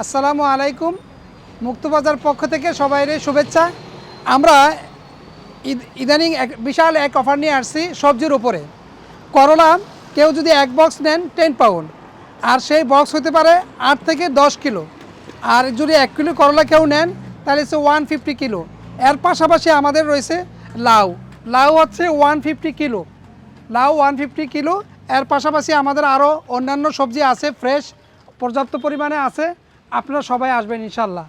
আসসালামু আলাইকুম। মুক্তবাজার পক্ষ থেকে সবাইরে শুভেচ্ছা। আমরা ইদ- ইদানিং এক, বিশাল এক অফার নিয়ে আসছি সবজির উপরে। করলা কেউ যদি এক বক্স নেন টেন পাউন্ড, আর সেই বক্স হতে পারে আট থেকে দশ কিলো। আর যদি এক কিলো করলা কেউ নেন, তাহলে হচ্ছে ওয়ান ফিফটি কিলো। এর পাশাপাশি আমাদের রয়েছে লাউ। লাউ হচ্ছে ওয়ান ফিফটি কিলো। লাউ ওয়ান ফিফটি কিলো। এর পাশাপাশি আমাদের আরও অন্যান্য সবজি আছে, ফ্রেশ, পর্যাপ্ত পরিমাণে আছে। আপনারা সবাই আসবেন ইনশাল্লাহ।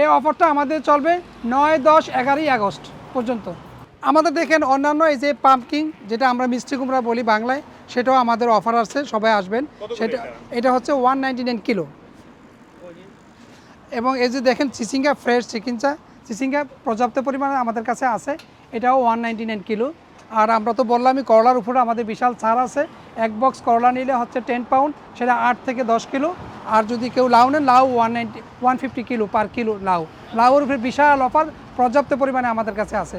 এই অফারটা আমাদের চলবে নয় দশ এগারোই আগস্ট পর্যন্ত। আমাদের দেখেন অন্যান্য এই যে পাম্পকিং যেটা আমরা মিষ্টি কুমড়া বলি বাংলায় সেটাও আমাদের অফার আছে সবাই আসবেন। সেটা এটা? এটা হচ্ছে ওয়ান নাইনটি নাইন কিলো। এবং এই যে দেখেন চিচিঙ্গা ফ্রেশ চিকেনচা চিচিঙ্গা পর্যাপ্ত পরিমাণে আমাদের কাছে আছে এটাও ওয়ান নাইনটি নাইন কিলো। আর আমরা তো বললামই করলার উপরে আমাদের বিশাল ছাড় আছে। এক বক্স করলা নিলে হচ্ছে টেন পাউন্ড সেটা আট থেকে দশ কিলো। আর যদি কেউ লাউ নেন লাউ one ninety one fifty kilo per kilo লাউ। লাউর উপরে বিশাল অফার পর্যাপ্ত পরিমাণে আমাদের কাছে আছে।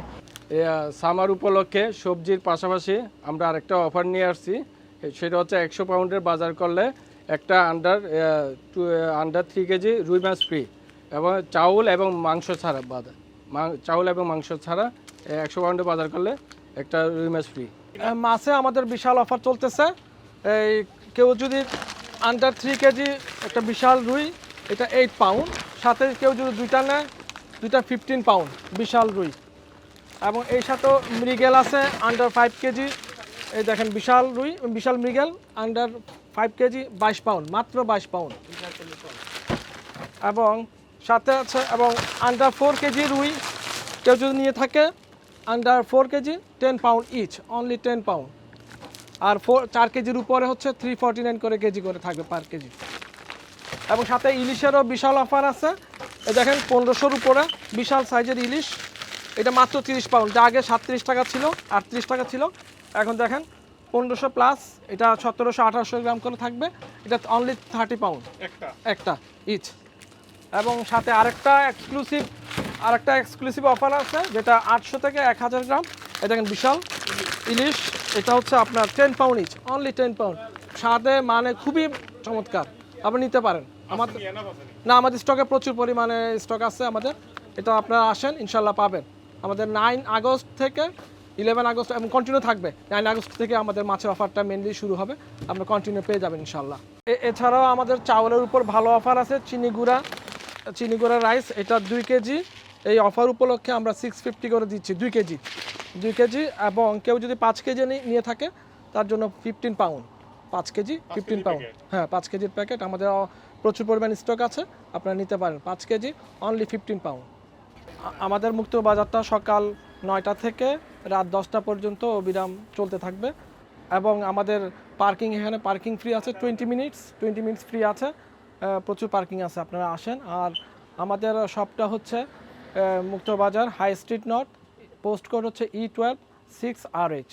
সামার উপলক্ষে সবজির পাশাপাশি আমরা আরেকটা অফার নিয়ে আসছি। সেটা হচ্ছে একশো পাউন্ডের বাজার করলে একটা under two under three KG রুই মাছ ফ্রি এবং চাউল এবং মাংস ছাড়া বাদ মা- চাউল এবং মাংস ছাড়া একশো পাউন্ডের বাজার করলে একটা রুই মাছ ফ্রি মাছে আমাদের বিশাল অফার চলতেছে। এই কেউ যদি আন্ডার থ্রি কেজি একটা বিশাল রুই, এটা এইট পাউন্ড সাথে কেউ যদি দুইটা নেয়, দুইটা ফিফটিন পাউন্ড বিশাল রুই। এবং এই সাথেও মৃগেল আছে আন্ডার ফাইভ কেজি এই দেখেন বিশাল রুই, বিশাল মৃগেল আন্ডার ফাইভ কেজি বাইশ পাউন্ড মাত্র বাইশ পাউন্ড এবং সাথে আছে, এবং আন্ডার ফোর কেজি রুই, কেউ যদি নিয়ে থাকে under four KG ten pound each only ten pound আর ফোর চার কেজির উপরে হচ্ছে থ্রি ফর্টি নাইন করে কেজি করে থাকবে পার কেজি এবং সাথে ইলিশেরও বিশাল অফার আছে। এই দেখেন পনেরোশোর উপরে বিশাল সাইজের ইলিশ। এটা মাত্র তিরিশ পাউন্ড। যা আগে সাতত্রিশ টাকা ছিল আটত্রিশ টাকা ছিল। এখন দেখেন পনেরোশো প্লাস এটা সতেরোশো আঠারোশো গ্রাম করে থাকবে। এটা অনলি থার্টি পাউন্ড একটা। একটা ইচ এবং সাথে আরেকটা এক্সক্লুসিভ আরেকটা এক্সক্লুসিভ অফার আছে যেটা আটশো থেকে এক হাজার গ্রাম। এটা দেখেন বিশাল ইলিশ। এটা হচ্ছে আপনার ten pound each only ten pound স্বাদে মানে খুবই চমৎকার। আপনি নিতে পারেন। আমাদের? না আমাদের স্টকে প্রচুর পরিমাণে স্টক আছে আমাদের। এটা আপনারা আসেন ইনশাল্লাহ পাবেন। আমাদের নাইন আগস্ট থেকে ইলেভেন আগস্ট এবং কন্টিনিউ থাকবে। নাইন আগস্ট থেকে আমাদের মাছের অফারটা মেনলি শুরু হবে। আপনারা কন্টিনিউ পেয়ে যাবেন ইনশাল্লাহ এছাড়াও আমাদের চাউলের উপর ভালো অফার আছে চিনি গুঁড়া চিনি গুঁড়া রাইস এটা দুই কেজি। এই অফার উপলক্ষে আমরা সিক্স ফিফটি করে দিচ্ছি দুই কেজি। দুই কেজি এবং কেউ যদি পাঁচ কেজি নিয়ে থাকে তার জন্য ফিফটিন পাউন্ড পাঁচ কেজি ফিফটিন পাউন্ড হ্যাঁ পাঁচ কেজির প্যাকেট আমাদের প্রচুর পরিমাণ স্টক আছে। আপনারা নিতে পারেন। পাঁচ কেজি অনলি ফিফটিন পাউন্ড আমাদের মুক্ত বাজারটা সকাল নয়টা থেকে রাত দশটা পর্যন্ত অবিরাম চলতে থাকবে। এবং আমাদের পার্কিং এখানে পার্কিং ফ্রি আছে twenty minutes twenty minutes free আছে। প্রচুর পার্কিং আছে আপনারা আসেন। আর আমাদের শপটা হচ্ছে Mukta Bazar high street north post code হচ্ছে E twelve six R H